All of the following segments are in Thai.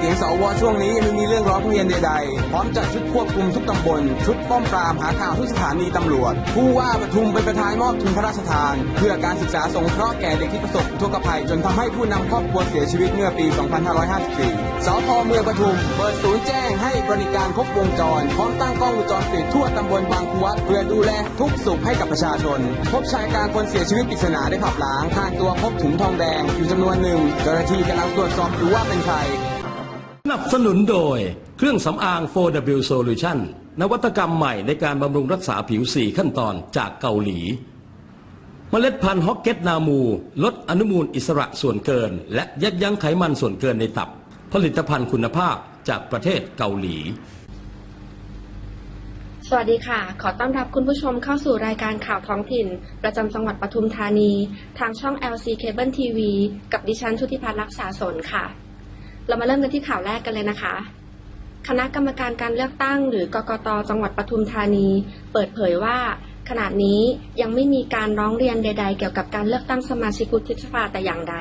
เสียงสวช่วงนี้ยังไม่มีเรื่องร้องเรียนใดๆ พร้อมจัดชุดควบคุมทุกตำบล ชุดป้อมปรามหาข่าวทุกสถานีตำรวจ ผู้ว่าปทุมเป็นประธานมอบทุนพระราชทาน เพื่อการศึกษาสงเคราะห์แก่เด็กที่ประสบอุกภัย จนทำให้ผู้นำครอบครัวเสียชีวิตเมื่อปี 2554 สพเมืองปทุม เปิดศูนย์แจ้งให้บริการครบวงจร พร้อมตั้งกล้องวงจรปิดทั่วตำบลบางคูวัดเพื่อดูแลทุกสุขให้กับประชาชน พบชายกลางคนเสียชีวิตปริศนาได้ขับล้างข้างตัวพบถุงทองแดงอยู่จำนวนหนึ่งเจ้าหน้าที่กำลังตรวจสอบอยู่ว่าเป็นใคร นับสนุนโดย เครื่องสำอาง 4W Solution นวัตกรรมใหม่ในการบำรุงรักษาผิว 4 ขั้นตอนจากเกาหลี เมล็ดพันธุ์ฮอกเก็ตนามู ลดอนุมูลอิสระส่วนเกิน และยับยั้งไขมันส่วนเกินในตับ ผลิตภัณฑ์คุณภาพจากประเทศเกาหลี สวัสดีค่ะ ขอต้อนรับคุณผู้ชมเข้าสู่รายการข่าวท้องถิ่น ประจำจังหวัดปทุมธานี ทางช่อง LC Cable TV กับดิฉันชุติพัฒน์รักษาสนค่ะ เรามาเริ่มกันที่ข่าวแรกกันเลยนะคะ คณะกรรมการการเลือกตั้ง หรือกกต จังหวัดปทุมธานี เปิดเผยว่าขณะนี้ยังไม่มีการร้องเรียนใด ๆ เกี่ยวกับการเลือกตั้งสมาชิกวุฒิสภาแต่อย่างใด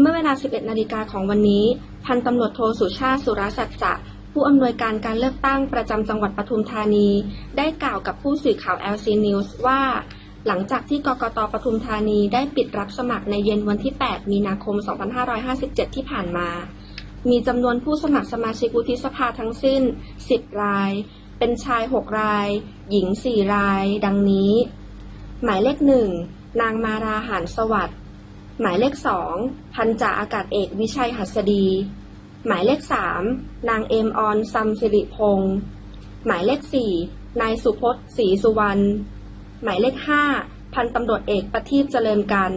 เมื่อเวลา 11 นาฬิกาของวันนี้ พันตำรวจโทสุชาติสุรสัจจะผู้อำนวยการการเลือกตั้งประจำจังหวัดปทุมธานี ได้กล่าวกับผู้สื่อข่าว LC News ว่า หลังจากที่กกตปทุมธานีได้ปิดรับสมัครในเย็นวันที่ 8 มีนาคม 2557 ที่ผ่านมา มีจำนวนผู้สมัครสมาชิกวุฒิสภาทั้งสิ้น 10 ราย เป็นชาย 6 ราย หญิง 4 ราย ดังนี้ หมายเลข 1 นางมาราหานสวัสดิ์หมายเลข 2 พันจ่าอากาศเอกวิชัยหัสดี หมายเลข 3 นางเอมออนซัมสิริพงศ์หมายเลข 4 นายสุพจน์ศรีสุวรรณ หมายเลข 5 พันตำรวจเอกประทีปเจริญกัน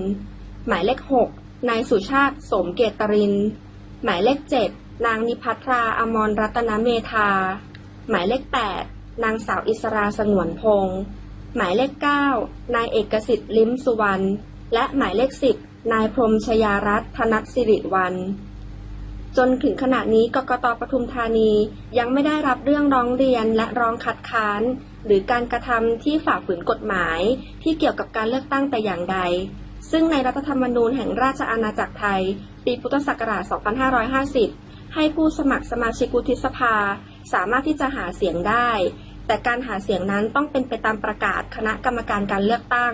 หมายเลข 6 นายสุชาติสมเกตริน หมายเลข 7 นางนิพัทราอมรรัตนเมธา หมายเลข 8 นางสาวอิสราสงวนพงศ์หมายเลข 9 นายเอกสิทธิ์ลิ้มสุวรรณ และหมายเลข 10 นายพรมชยารัตน์ธนัทสิริวัลจนถึงขณะนี้กกตปทุมธานียังไม่ได้รับเรื่องร้องเรียนและร้องคัดค้าน หรือการกระทำที่ฝ่าฝืนกฎหมายที่เกี่ยวกับการเลือกตั้งแต่อย่างใด ซึ่งในรัฐธรรมนูญแห่งราชอาณาจักรไทย ปีพุทธศักราช 2550 ให้ผู้สมัครสมาชิกวุฒิสภา สามารถที่จะหาเสียงได้ แต่การหาเสียงนั้นต้องเป็นไปตามประกาศคณะกรรมการการเลือกตั้ง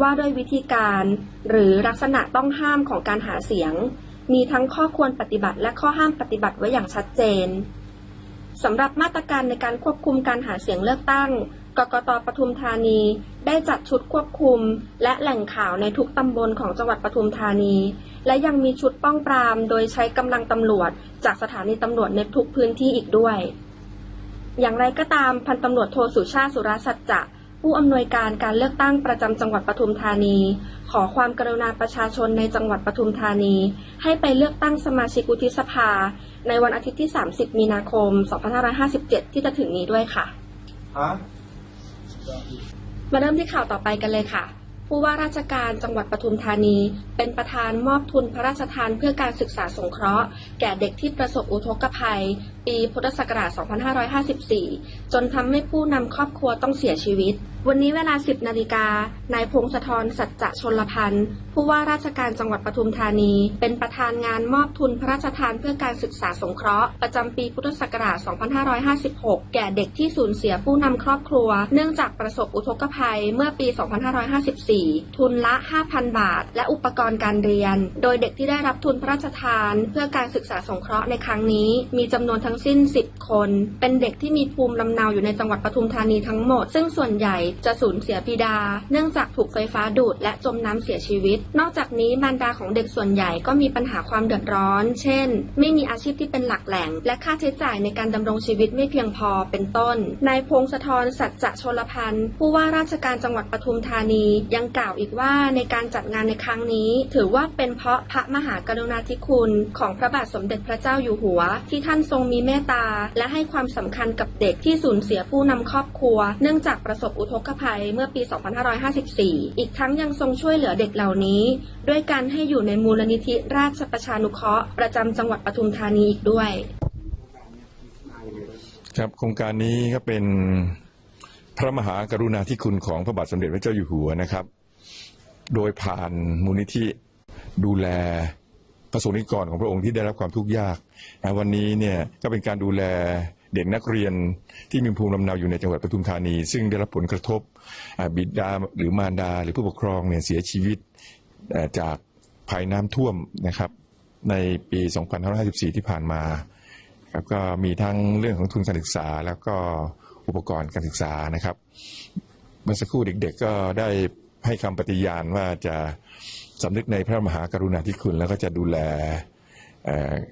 ว่าด้วยวิธีการ หรือลักษณะต้องห้ามของการหาเสียง มีทั้งข้อควรปฏิบัติและข้อห้ามปฏิบัติไว้อย่างชัดเจนสำหรับมาตรการในการควบคุมการหาเสียงเลือกตั้ง กกตปทุมธานี ได้จัดชุดควบคุม และแหล่งข่าวในทุกตำบลของจังหวัดปทุมธานี และยังมีชุดป้องปราม โดยใช้กำลังตำรวจ จากสถานีตำรวจในทุกพื้นที่อีกด้วย อย่างไรก็ตามพันตำรวจโทสุชาติสุรสัจจะผู้อำนวยการการเลือกตั้งประจำจังหวัดปทุมธานี ขอความกรุณาประชาชนในจังหวัดปทุมธานี ให้ไปเลือกตั้งสมาชิกวุฒิสภา ในวันอาทิตย์ที่ 30 มีนาคม 2557 ที่จะถึงนี้ด้วยค่ะ มาเริ่มที่ข่าวต่อไปกันเลยค่ะ ผู้ว่าราชการจังหวัดปทุมธานี เป็นประธานมอบทุนพระราชทานเพื่อการศึกษาสงเคราะห์ แก่เด็กที่ประสบอุทกภัย ปีพุทธศักราช 2554 จนทำให้ผู้นำครอบครัวต้องเสียชีวิต วันนี้เวลา 10 นาฬิกา นายพงศธรสัจจะชนลพันธ์ ผู้ว่าราชการจังหวัดปทุมธานี เป็นประธานงานมอบทุนพระราชทานเพื่อการศึกษาสงเคราะห์ ประจำปีพุทธศักราช 2556 แก่เด็กที่สูญเสียผู้นำครอบครัว เนื่องจากประสบอุทกภัยเมื่อปี 2554 ทุนละ 5,000 บาท และอุปกรณ์การเรียน โดยเด็กที่ได้รับทุนพระราชทาน เพื่อการศึกษาสงเคราะห์ในครั้งนี้ มีจำนวนทั้งสิ้น 10 คน เป็นเด็กที่มีภูมิลำเนาอยู่ในจังหวัดปทุมธานีทั้งหมด ซึ่งส่วนใหญ่จะสูญเสียบิดา เนื่องจากถูกไฟฟ้าดูดและจมน้ำเสียชีวิต นอกจากนี้มารดาของเด็กส่วนใหญ่ก็มีปัญหาความเดือดร้อน เช่น ไม่มีอาชีพที่เป็นหลักแหล่ง และค่าใช้จ่ายในการดำรงชีวิตไม่เพียงพอเป็นต้น นายพงศธรสัจจะชลพันธ์ผู้ว่าราชการจังหวัดปทุมธานี ยังกล่าวอีกว่าในการจัดงานในครั้งนี้ ถือว่าเป็นเพราะพระมหากรุณาธิคุณของพระบาทสมเด็จพระเจ้าอยู่หัว ที่ท่านทรงมีเมตตา และให้ความสำคัญกับเด็กที่สูญเสียผู้นำครอบครัว เนื่องจากประสบอุทกภัยเมื่อปี 2554 อีกทั้งยังทรงช่วยเหลือเด็กเหล่านี้ ด้วยการให้อยู่ในมูลนิธิราชประชานุเคราะห์ประจำจังหวัดปทุมธานีอีกด้วย ครับโครงการนี้ก็เป็นพระมหากรุณาธิคุณของพระบาทสมเด็จพระเจ้าอยู่หัวนะครับ โดยผ่านมูลนิธิดูแลประสงค์นิกรของพระองค์ที่ได้รับความทุกข์ยากนะวันนี้เนี่ยก็เป็นการดูแล เด็กนักเรียนที่มีภูมิลำเนาอยู่ในจังหวัดปทุมธานี ซึ่งได้รับผลกระทบอ่าบิดาหรือมารดา หรือผู้ปกครองเนี่ยเสียชีวิตเอ่อจากภัยน้ำท่วมนะครับ ในปี 2554 ที่ผ่านมาครับก็มีทั้งเรื่องของทุนการศึกษา แล้วก็อุปกรณ์การศึกษานะครับ เมื่อสักครู่เด็กๆก็ได้ให้คำปฏิญาณว่าจะสำนึกในพระมหากรุณาธิคุณ แล้วก็จะดูแล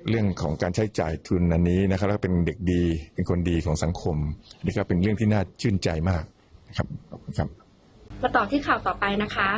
เรื่องของการใช้จ่ายทุนอันนี้นะครับแล้วก็เป็นเด็กดีเป็นคนดีของสังคมนี่ก็เป็นเรื่องที่น่าชื่นใจมากนะครับครับมาต่อที่ข่าวต่อไปนะคะ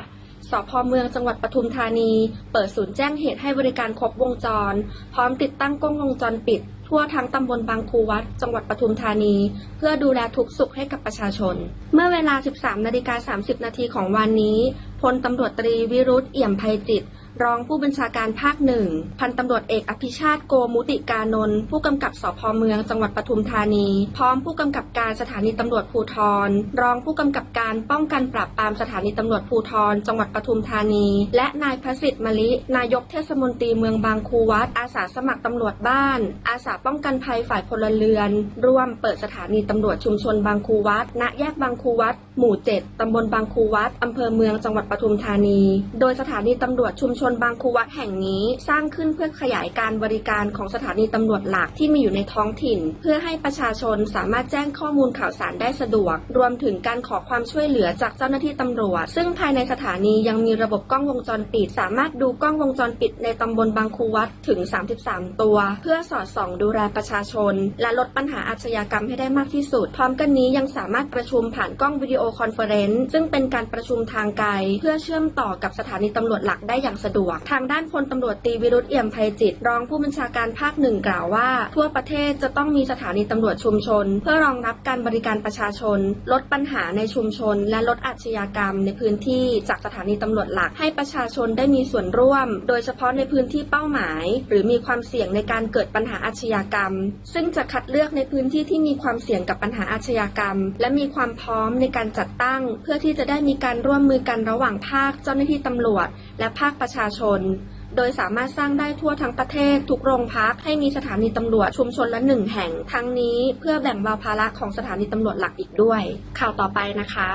สพเมืองจังหวัดปทุมธานี เปิดศูนย์แจ้งเหตุให้บริการครบวงจร พร้อมติดตั้งกล้องวงจรปิด ทั่วทั้งตำบลบางคูวัด จังหวัดปทุมธานี เพื่อดูแลทุกสุขให้กับประชาชน เมื่อเวลา 13นาฬิกา30 นาทีของวันนี้พลตำรวจตรีวิรุธเอี่ยมภัยจิต รองผู้บัญชาการภาคหนึ่ง พันตำรวจเอกอภิชาติโกมุติกานนท์ผู้กำกับสพเมืองจังหวัดปทุมธานี พร้อมผู้กำกับการสถานีตำรวจภูธรรองผู้กำกับการป้องกันปราบปรามสถานีตำรวจภูธรจังหวัดปทุมธานี และนายพระสิทธิ์มลิ นายกเทศมนตรีเมืองบางครูวัด อาสาสมัครตำรวจบ้าน อาสาป้องกันภัยฝ่ายพลเรือน ร่วมเปิดสถานีตำรวจชุมชนบางครูวัด ณ แยกบางครูวัด หมู่ 7ตำบลบางครูวัดอำเภอเมืองจังหวัดปทุมธานี โดยสถานีตำรวจชุมชนนบางคูวัดแห่งนี้ สร้างขึ้นเพื่อขยายการบริการของสถานีตำรวจหลักที่มีอยู่ในท้องถิ่น เพื่อให้ประชาชนสามารถแจ้งข้อมูลข่าวสารได้สะดวก รวมถึงการขอความช่วยเหลือจากเจ้าหน้าที่ตำรวจ ซึ่งภายในสถานียังมีระบบกล้องวงจรปิด สามารถดูกล้องวงจรปิดในตำบลบางคูวัดถึง 33 ตัว เพื่อสอดส่องดูแลประชาชน และลดปัญหาอาชญากรรมให้ได้มากที่สุด พร้อมกันนี้ยังสามารถประชุมผ่านกล้องวิดีโอคอนเฟอเรนซ์ซึ่งเป็นการประชุมทางไกล เพื่อเชื่อมต่อกับสถานีตำรวจหลักได้อย่างสะดวกทางด้านพลตำรวจตีวิรุธเอี่ยมภัยจิต รองผู้บัญชาการภาคหนึ่งกล่าวว่า ทั่วประเทศจะต้องมีสถานีตำรวจชุมชน เพื่อรองรับการบริการประชาชน ลดปัญหาในชุมชน และลดอาชญากรรม ในพื้นที่จากสถานีตำรวจหลัก ให้ประชาชนได้มีส่วนร่วม โดยเฉพาะในพื้นที่เป้าหมาย หรือมีความเสี่ยงในการเกิดปัญหาอาชญากรรม ซึ่งจะคัดเลือกในพื้นที่ที่มีความเสี่ยงกับปัญหาอาชญากรรม และมีความพร้อมในการจัดตั้ง เพื่อที่จะได้มีการร่วมมือกันระหว่างภาคเจ้าหน้าที่ตำรวจและภาคประชาชน โดยสามารถสร้างได้ทั่วทั้งประเทศ ทุกโรงพักให้มีสถานีตำรวจชุมชนละหนึ่งแห่ง ทั้งนี้เพื่อแบ่งเบาภาระของสถานีตำรวจหลักอีกด้วย ข่าวต่อไปนะคะ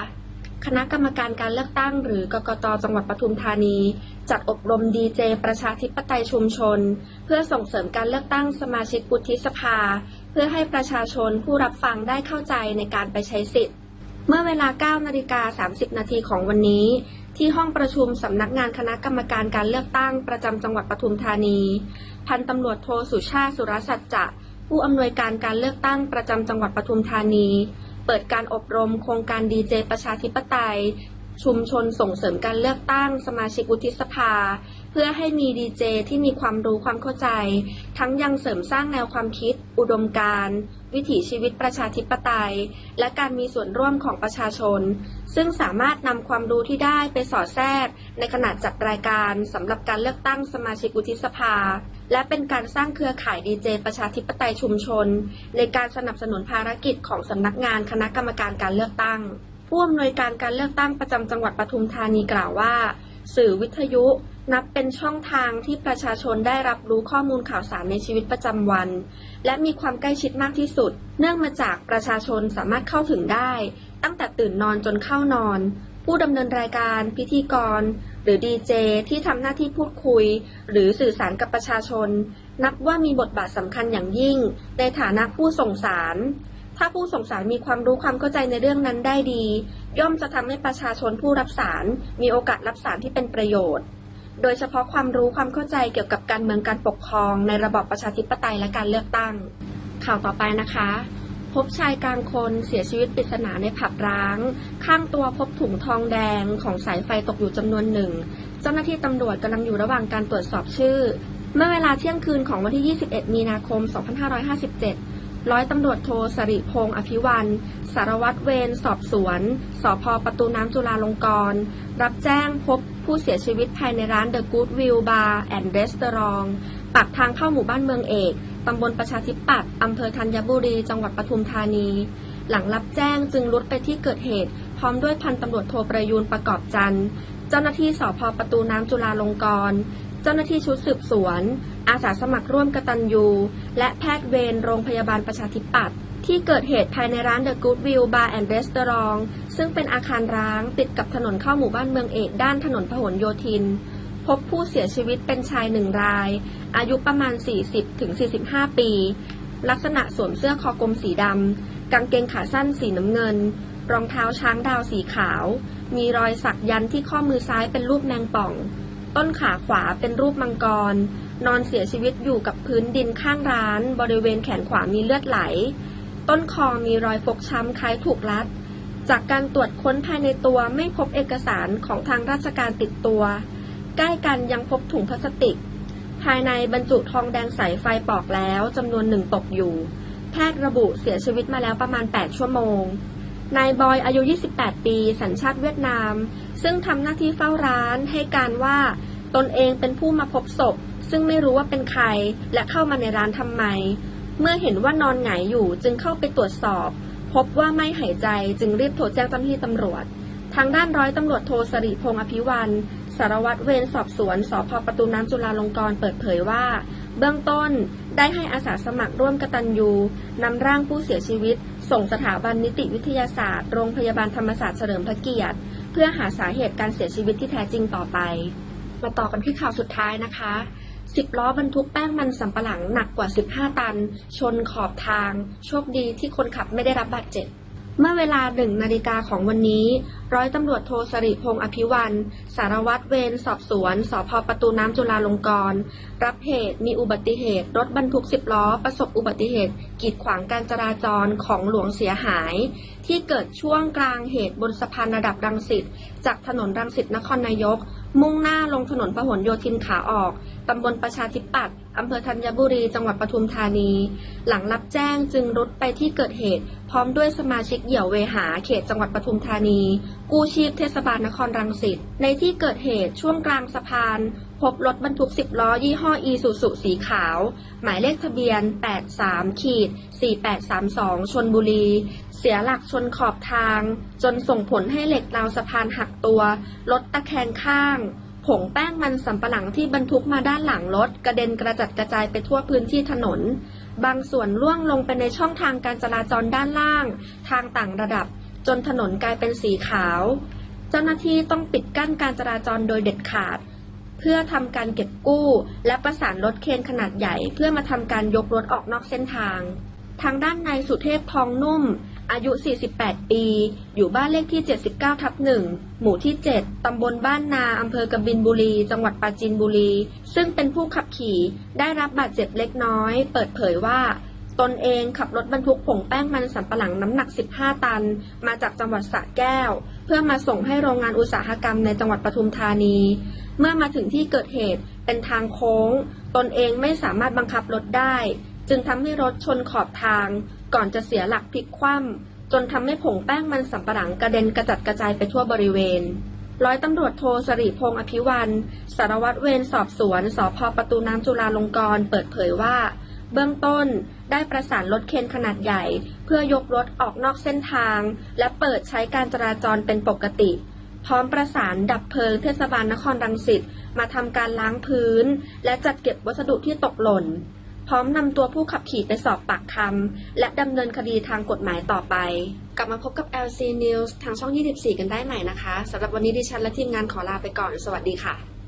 คณะกรรมการการเลือกตั้งหรือกกตจังหวัดปทุมธานี จัดอบรมดีเจประชาธิปไตยชุมชน เพื่อส่งเสริมการเลือกตั้งสมาชิกวุฒิสภา เพื่อให้ประชาชนผู้รับฟังได้เข้าใจในการไปใช้สิทธิ์ เมื่อเวลา 9 นาฬิกา 30 นาทีของวันนี้ ที่ห้องประชุมสำนักงานคณะกรรมการการเลือกตั้งประจำจังหวัดปทุมธานี พันตำรวจโทสุชาติสุรสัจจะผู้อำนวยการการเลือกตั้งประจำจังหวัดปทุมธานี เปิดการอบรมโครงการดีเจประชาธิปไตย ชุมชนส่งเสริมการเลือกตั้ง สมาชิกวุฒิสภา เพื่อให้มีดีเจที่มีความรู้ความเข้าใจ ทั้งยังเสริมสร้างแนวความคิด อุดมการณ์ วิถีชีวิตประชาธิปไตย และการมีส่วนร่วมของประชาชน ซึ่งสามารถนำความรู้ที่ได้ไปสอดแทรก ในขณะจัดรายการสำหรับการเลือกตั้งสมาชิกวุฒิสภา และเป็นการสร้างเครือข่ายดีเจประชาธิปไตยชุมชน ในการสนับสนุนภารกิจของสำนักงานคณะกรรมการการเลือกตั้ง ผู้อำนวยการการเลือกตั้งประจำจังหวัดปทุมธานีกล่าวว่า สื่อวิทยุ นับเป็นช่องทางที่ประชาชนได้รับรู้ข้อมูลข่าวสารในชีวิตประจำวัน และมีความใกล้ชิดมากที่สุด เนื่องมาจากประชาชนสามารถเข้าถึงได้ ตั้งแต่ตื่นนอนจนเข้านอน ผู้ดำเนินรายการ พิธีกร หรือดีเจที่ทำหน้าที่พูดคุย หรือสื่อสารกับประชาชน นับว่ามีบทบาทสำคัญอย่างยิ่ง ในฐานะผู้ส่งสารถ้าผู้ส่งสารมีความรู้ความเข้าใจในเรื่องนั้นได้ดี ย่อมจะทำให้ประชาชนผู้รับสารมีโอกาสรับสารที่เป็นประโยชน์ โดยเฉพาะความรู้ความเข้าใจเกี่ยวกับการเมืองการปกครอง ในระบอบประชาธิปไตยและการเลือกตั้ง ข่าวต่อไปนะคะ พบชายกลางคนเสียชีวิตปริศนาในผับร้าง ข้างตัวพบถุงทองแดงของสายไฟตกอยู่จำนวนหนึ่ง เจ้าหน้าที่ตำรวจกำลังอยู่ระหว่างการตรวจสอบชื่อ เมื่อเวลาเที่ยงคืนของวันที่ 21 มีนาคม 2557 ร้อยตำรวจโทสริพงษ์อภิวัน สารวัตรเวรสอบสวน สพประตูน้ำจุฬาลงกรณ์รับแจ้งพบผู้เสียชีวิตภายในร้าน The Good View Bar and Restaurant ปากทางเข้าหมู่บ้านเมืองเอกตำบลประชาธิปัตย์อำเภอธัญบุรี จังหวัดปทุมธานี หลังรับแจ้งจึงรุดไปที่เกิดเหตุ พร้อมด้วยพันตำรวจโทประยูนประกอบจันทร์ เจ้าหน้าที่สพประตูน้ำจุฬาลงกรณ์เจ้าหน้าที่ชุดสืบสวน อาสาสมัครร่วมกตัญญู และแพทย์เวรโรงพยาบาลประชาธิปัตย์ ที่เกิดเหตุภายในร้าน The Good View Bar and Restaurant ซึ่งเป็นอาคารร้างติดกับถนนเข้าหมู่บ้านเมืองเอกด้านถนนพหลโยธิน พบผู้เสียชีวิตเป็นชายหนึ่งราย อายุประมาณ 40-45 ปี ลักษณะสวมเสื้อคอกลมสีดำกางเกงขาสั้นสีน้ำเงิน รองเท้าช้างดาวสีขาว มีรอยสักยันที่ข้อมือซ้ายเป็นรูปแมงป่อง ต้นขาขวาเป็นรูปมังกร นอนเสียชีวิตอยู่กับพื้นดินข้างร้าน บริเวณแขนขวามีเลือดไหล ต้นคอมีรอยฟกช้ำคล้ายถูกรัด จากการตรวจค้นภายในตัวไม่พบเอกสารของทางราชการติดตัว ใกล้กันยังพบถุงพลาสติก ภายในบรรจุทองแดงใสไฟปอกแล้วจำนวนหนึ่งตกอยู่ แพทย์ระบุเสียชีวิตมาแล้วประมาณ 8 ชั่วโมงนายบอยอายุ 28 ปี สัญชาติเวียดนาม ซึ่งทำหน้าที่เฝ้าร้านให้การว่าตนเองเป็นผู้มาพบศพ ซึ่งไม่รู้ว่าเป็นใครและเข้ามาในร้านทำไม เมื่อเห็นว่านอนหงายอยู่จึงเข้าไปตรวจสอบ พบว่าไม่หายใจจึงรีบโทรแจ้งเจ้าหน้าที่ตำรวจ ทางด้านร้อยตำรวจโทสริพงษ์อภิวันสารวัตรเวรสอบสวนสพประตูน้ำจุฬาลงกรณ์เปิดเผยว่า เบื้องต้นได้ให้อาสาสมัครร่วมกตัญญูนำร่างผู้เสียชีวิต ส่งสถาบันนิติวิทยาศาสตร์ โรงพยาบาลธรรมศาสตร์เฉลิมพระเกียรติ เพื่อหาสาเหตุการเสียชีวิตที่แท้จริงต่อไป มาต่อกันที่ข่าวสุดท้ายนะคะ 10ล้อบรรทุกแป้งมันสำปะหลังหนักกว่า 15 ตัน ชนขอบทาง โชคดีที่คนขับไม่ได้รับบาดเจ็บ เมื่อเวลาหนึ่งนาฬิกาของวันนี้ ร้อยตำรวจโทสริพงษ์อภิวันสารวัตรเวรสอบสวนสพประตูน้ำจุฬาลงกรณ์รับเหตุมีอุบัติเหตุ รถบรรทุก10ล้อ ประสบอุบัติเหตุ กีดขวางการจราจรของหลวงเสียหาย ที่เกิดช่วงกลางเหตุบนสะพานระดับรังสิตจากถนนรังสิตนครนายก มุ่งหน้าลงถนนพหลโยธินขาออก ตำบลประชาธิปัตย์อำเภอธัญบุรี จังหวัดปทุมธานี หลังรับแจ้งจึงรุดไปที่เกิดเหตุ พร้อมด้วยสมาชิกเหี่ยวเวหาเขตจังหวัดปทุมธานี กู้ชีพเทศบาลนครรังสิต ในที่เกิดเหตุช่วงกลางสะพาน พบรถบรรทุก 10 ล้อ ยี่ห้ออีซูซุสีขาว หมายเลขทะเบียน 83ขีด4832 ชนบุรี เสียหลักชนขอบทาง จนส่งผลให้เหล็กราวสะพานหักตัว รถตะแคงข้าง ผงแป้งมันสำปะหลังที่บรรทุกมาด้านหลังรถ กระเด็นกระจัดกระจายไปทั่วพื้นที่ถนน บางส่วนล่วงลงไปในช่องทางการจราจรด้านล่าง ทางต่างระดับ จนถนนกลายเป็นสีขาว เจ้าหน้าที่ต้องปิดกั้นการจราจรโดยเด็ดขาด เพื่อทำการเก็บกู้ และประสานรถเคนขนาดใหญ่ เพื่อมาทำการยกรถออกนอกเส้นทาง ทางด้านนายสุเทพทองนุ่ม อายุ 48 ปี อยู่บ้านเลขที่ 79 ทับ1หมู่ที่ 7 ตำบลบ้านนา อำเภอกบินบุรี จังหวัดปราจีนบุรี ซึ่งเป็นผู้ขับขี่ ได้รับบาดเจ็บเล็กน้อย เปิดเผยว่า ตนเองขับรถบรรทุกผงแป้งมันสำปะหลังน้ำหนัก 15 ตัน มาจากจังหวัดสระแก้ว เพื่อมาส่งให้โรงงานอุตสาหกรรมในจังหวัดปทุมธานี เมื่อมาถึงที่เกิดเหตุเป็นทางโค้ง ตนเองไม่สามารถบังคับรถได้ จึงทำให้รถชนขอบทาง ก่อนจะเสียหลักพลิกคว่ำจนทำให้ผงแป้งมันสำปะหลังกระเด็นกระจัดกระจายไปทั่วบริเวณ ร้อยตำรวจโทสริพงษ์อภิวันสารวัตรเวรสอบสวนสพประตูน้ำจุฬาลงกรณ์เปิดเผยว่า เบื้องต้นได้ประสานรถเคนขนาดใหญ่ เพื่อยกรถออกนอกเส้นทาง และเปิดใช้การจราจรเป็นปกติพร้อมประสานดับเพลิงเทศบาลนครรังสิตมาทำการล้างพื้น และจัดเก็บวัสดุที่ตกหล่น พร้อมนำตัวผู้ขับขี่ไปสอบปากคำและดำเนินคดีทางกฎหมายต่อไป กลับมาพบกับ LC News ทางช่อง 24 กันได้ใหม่นะคะสำหรับวันนี้ดิฉันและทีมงานขอลาไปก่อน สวัสดีค่ะ